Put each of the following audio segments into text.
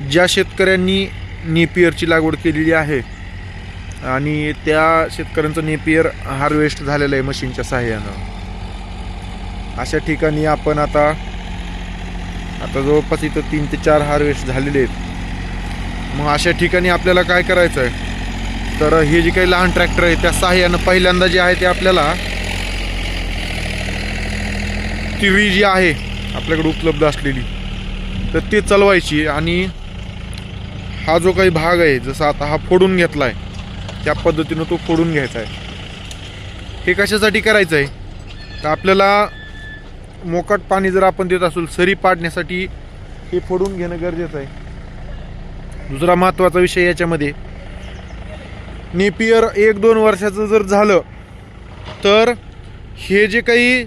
ज्या शेतकऱ्यांनी नेपियरची लागवड केलेली आहे आणि त्या शेतकऱ्यांचं नेपियर हार्वेस्ट झालेलं आहे मशीनच्या सहाय्यानं. अशा ठिकाणी आपण आता आता जवळपास इथं तीन ते चार हार्वेस्ट झालेले आहेत. मग अशा ठिकाणी आपल्याला काय करायचं आहे? तर हे जे काही लहान ट्रॅक्टर आहे त्या सहाय्यानं पहिल्यांदा जे आहे ते आपल्याला तिळी जी आहे आपल्याकडे उपलब्ध असलेली तर ते चालवायची आणि हा जो काही भाग आहे जसा आता हा फोडून घेतला आहे त्या पद्धतीनं तो फोडून घ्यायचा आहे. हे कशासाठी करायचं आहे तर आपल्याला मोकट पाणी जर आपण देत असू सरी पाडण्यासाठी हे फोडून घेणं गरजेचं आहे. दुसरा महत्त्वाचा विषय याच्यामध्ये नेपियर एक दोन वर्षाचं जर झालं तर हे जे काही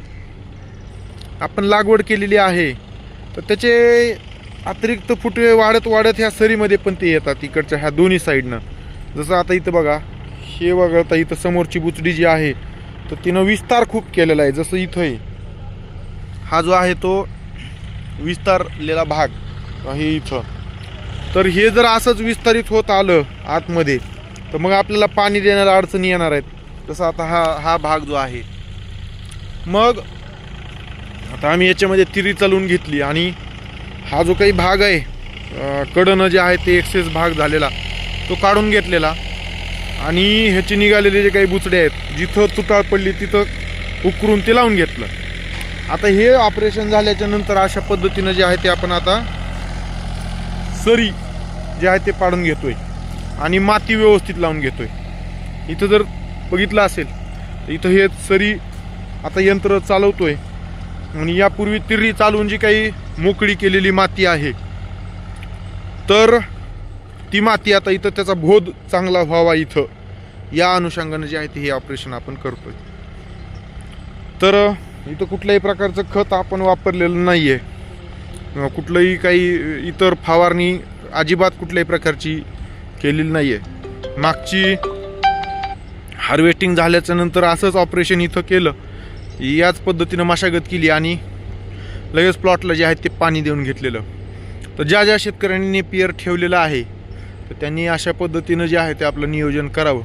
आपण लागवड केलेली आहे तर त्याचे अतिरिक्त फुटवे वाढत वाढत ह्या सरीमध्ये पण ते येतात इकडच्या ह्या दोन्ही साईडनं. जसं आता इथं बघा हे वगळता इथं समोरची बुचडी जी आहे तर तिनं विस्तार खूप केलेला आहे. जसं इथं आहे हा जो आहे तो विस्तारलेला भाग हे इथं. तर हे जर असंच विस्तारित होत आलं आतमध्ये तर मग आपल्याला पाणी देण्याला अडचणी येणार आहेत. जसं आता हा हा भाग जो आहे. मग आता आम्ही याच्यामध्ये तिरी चालवून घेतली आणि हा जो काही भाग आहे कडनं जे आहे ते एक्सेस भाग झालेला तो काढून घेतलेला. आणि ह्याचे निघालेले जे काही बुचडे आहेत जिथं तुटाळ पडली तिथं उकरून ते लावून घेतलं. आता हे ऑपरेशन झाल्याच्यानंतर अशा पद्धतीनं जे आहे ते आपण आता सरी जे आहे ते पाडून घेतोय. आणि माती व्यवस्थित लावून घेतोय. इथं जर बघितलं असेल तर इथं हे सरी आता यंत्र चालवतोय. आणि यापूर्वी तिरी चालवून जी काही मोकळी केलेली माती आहे तर ती माती आता इथं त्याचा बोध चांगला व्हावा इथं. या अनुषंगानं जे आहे ते हे ऑपरेशन आपण करतोय. तर इथं कुठल्याही प्रकारचं खत आपण वापरलेलं नाही आहे कुठलंही काही इतर फवारणी अजिबात कुठल्याही प्रकारची केलेली नाही आहे मागची हार्वेस्टिंग झाल्याच्यानंतर असंच ऑपरेशन इथं केलं. याच पद्धतीनं मशागत केली आणि लगेच प्लॉटला जे आहे ते पाणी देऊन घेतलेलं. तर ज्या ज्या शेतकऱ्यांनी पियर ठेवलेलं आहे तर त्यांनी अशा पद्धतीनं जे आहे ते आपलं नियोजन करावं.